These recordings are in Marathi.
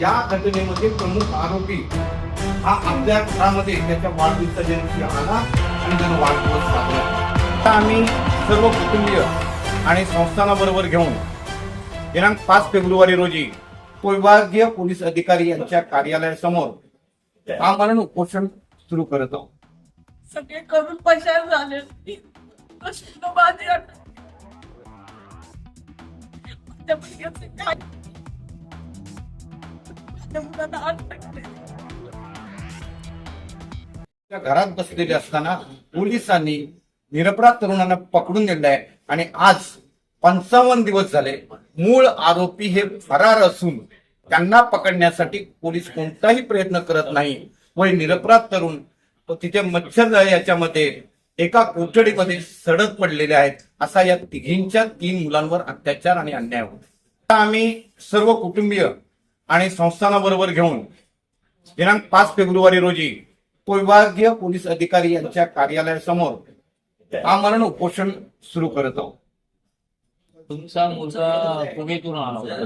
या घटनेमध्ये प्रमुख आरोपी हा आपल्या घरामध्ये त्याच्या वाढदिवसा दिवशी आला आणि त्यानं वाढदिवस साजरा आता आम्ही सर्व कुटुंबीय आणि संस्थानाबरोबर घेऊन दिनांक पाच फेब्रुवारी रोजी विभागीय पोलीस अधिकारी यांच्या कार्यालयासमोर आमरण उपोषण सुरू करत आहोत. सगळे करून पशार झाले. प्रश्न त्या घरात बसलेले असताना पोलिसांनी निरपराध तरुणांना पकडून नेलं आहे आणि आज पंचावन्न दिवस झाले मूळ आरोपी हे फरार असून त्यांना पकडण्यासाठी पोलीस कोणताही प्रयत्न करत नाही. व निरपराध तरुण तिथे मच्छर याच्यामध्ये एका कोठडीमध्ये सडत पडलेले आहेत. असा या तिघींच्या तीन मुलांवर अत्याचार आणि अन्याय होतो. आम्ही सर्व कुटुंबीय आणि संस्थानाबरोबर घेऊन दिनांक पाच फेब्रुवारी रोजी विभागीय पोलीस अधिकारी यांच्या कार्यालयासमोर आमरण उपोषण सुरू करत आहोत. तुमचा मुलगा आला होता.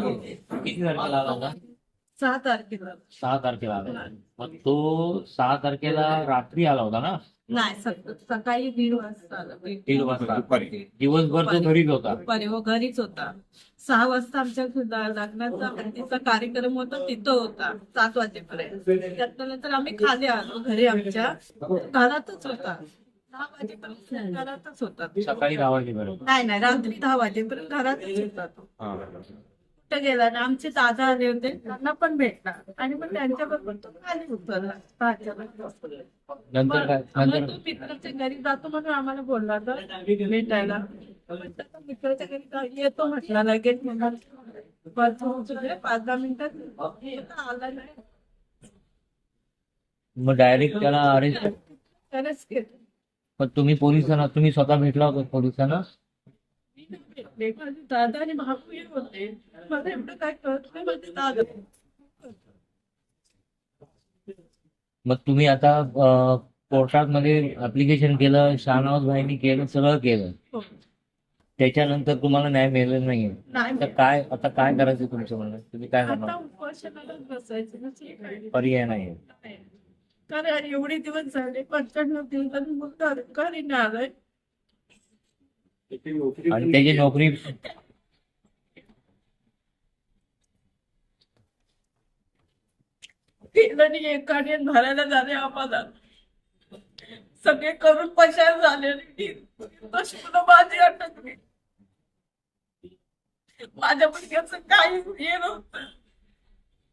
किती आला होता? सहा तारखेला सहा तारखेला आला. होता. मग तो सहा तारखेला रात्री आला होता ना? नाही सक- सकाळी दीड वाजता आला. दीड वाजता. दुपारी. दिवसभर तो घरीच होता. दुपारी हो घरीच होता. सहा वाजता आमच्या सुद्धा लग्नाचा हळदीचा कार्यक्रम होता तिथं होता सात वाजेपर्यंत. त्यानंतर आम्ही खाली आलो घरी आमच्या घरातच होता. दहा वाजेपर्यंत घरातच होता. सकाळी दहा वाजेपर्यंत. नाही नाही रात्री दहा वाजेपर्यंत घरातच होता तो. कुठं गेला ना आमचे दादा आले होते त्यांना पण भेटला आणि मग त्यांच्याबरोबर तो खाली उतरला दहाच्या नंतर. नंतर काय? मग नंतर? तो मित्राच्या घरी जातो म्हणून आम्हाला बोलला होता भेटायला. म्हटलं तो मित्राच्या घरी जा- येतो म्हटला लगेच. बस पोहोचले पाच दहा मिनिटात येतो, आला नाही. मग डायरेक्ट त्याला अरेस्ट त्यानेच केलं. पण तुम्ही पोलिसांना तुम्ही स्वतः भेटला होता पोलिसांना? माझे दादा आणि होते. मला एवढं काय कळत नाही माझे दादा. मग तुम्ही आता अं, कोर्टामध्ये ऍप्लिकेशन केलं शहानवाज भाईनी केलं सगळं केलं. हो. त्याच्यानंतर तुम्हाला न्याय मिळालेला नाहीये. काय आता काय करायचं तुमचं म्हणणं तुम्ही काय उपोषणालाच बसायचं नाही. पर्याय नाही. कारण एवढे दिवस झाले पंच्याण्णव मुलगा घरी नाही आलाय आणि त्याची नोकरी केलं एकाने भरायला झाले आम्हाला. सगळे करून पशार झाले तशी मुलं माझी अटकली माझ्या मुलग्याचं काही हे नव्हतं.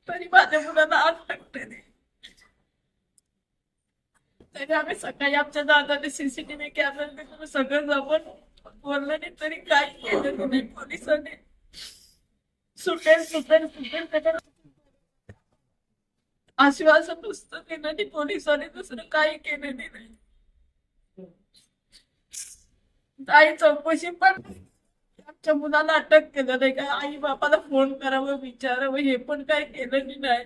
तरी माझ्या मुलाला अटकते तरी आम्ही सकाळी आमच्या दादाने सीसीटीव्ही कॅमेरा सगळं जमून बोललं नाही तरी काही केलं नाही पोलिसांनी? सुटेल सुटेल सुटेल त्याच्या आश्वासन नुसतं दिलं आणि पोलिसांनी दुसरं काही केलं नाही. आई चौकशी पण आमच्या मुलाला अटक केलं नाही का आई बापाला फोन करावं विचारावं हे पण काय केलं नाही.